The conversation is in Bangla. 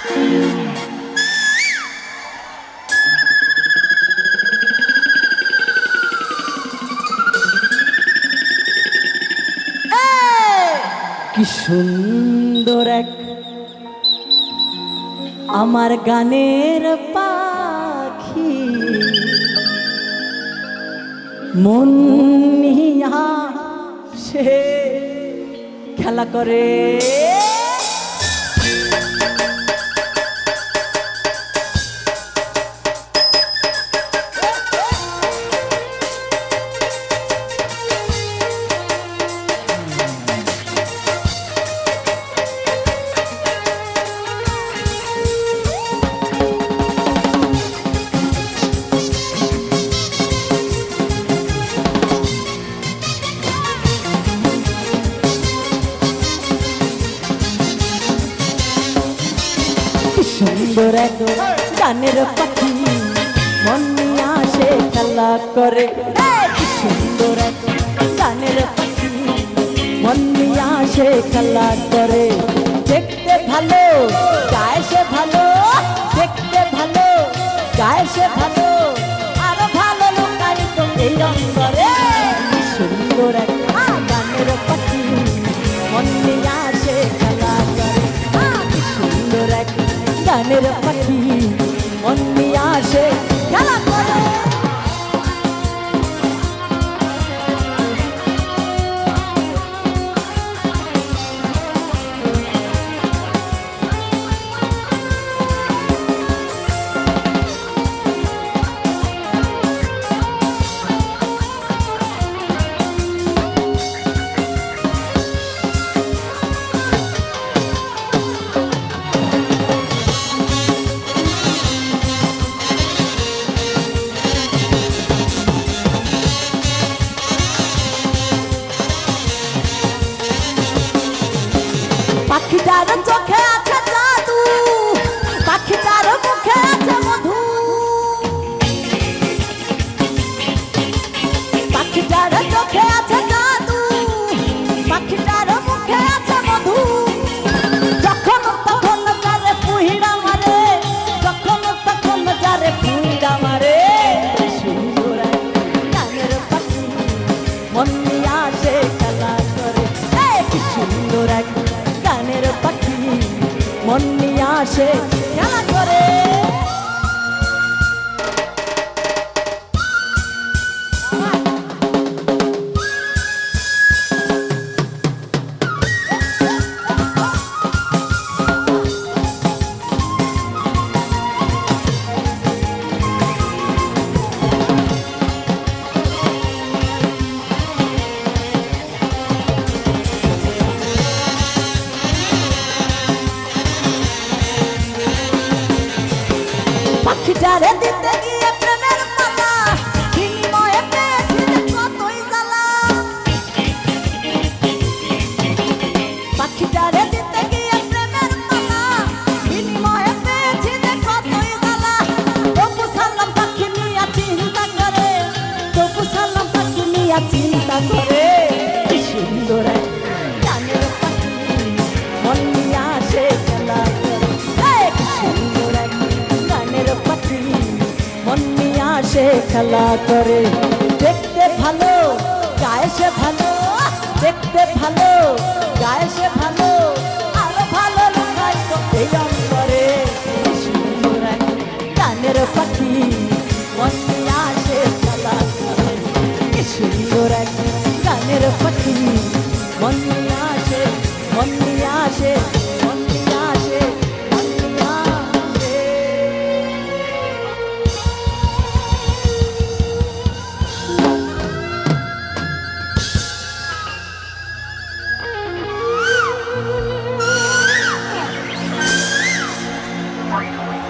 কি সুন্দর এক আমার গানের পাখি। মন সে খেলা করে। সুন্দর এক গানের পাখি। মন আসে খেলা করে। সুন্দর এক গানের পাখি। মন আসে খেলা করে। দেখতে ভালো। গানের পাখি মন পাখিটার চোখে আছে জাদু পাখিটার মুখে আছে মধু। পাখিটার চোখে আছে জাদু পাখিটার মুখে আছে মধু। যখন তখন যারে পুহিড়া মারে, যখন তখন যারে পুহিড়া মারে। গানের পাখি মন আসে খেলা করে। এই, কি সুন্দর এক পাখি মন নিয়ে আসে খেলা করে। পাখিটারে দিতে গিয়ে প্রেমের মালা বিনিময়ে পেয়েছি কতই জ্বালা। পাখিটারে দিতে গিয়ে প্রেমের মালা বিনিময়ে পেয়েছি কতই জ্বালা। তবু সালাম পাখি নিয়া চিন্তা করে, তবু সালাম পাখি নিয়া চিন্তা করে। আসে খেলা করে। দেখতে ভালো গায়ে সে ভালো দেখতে ভালো গায়ে সে ভালো।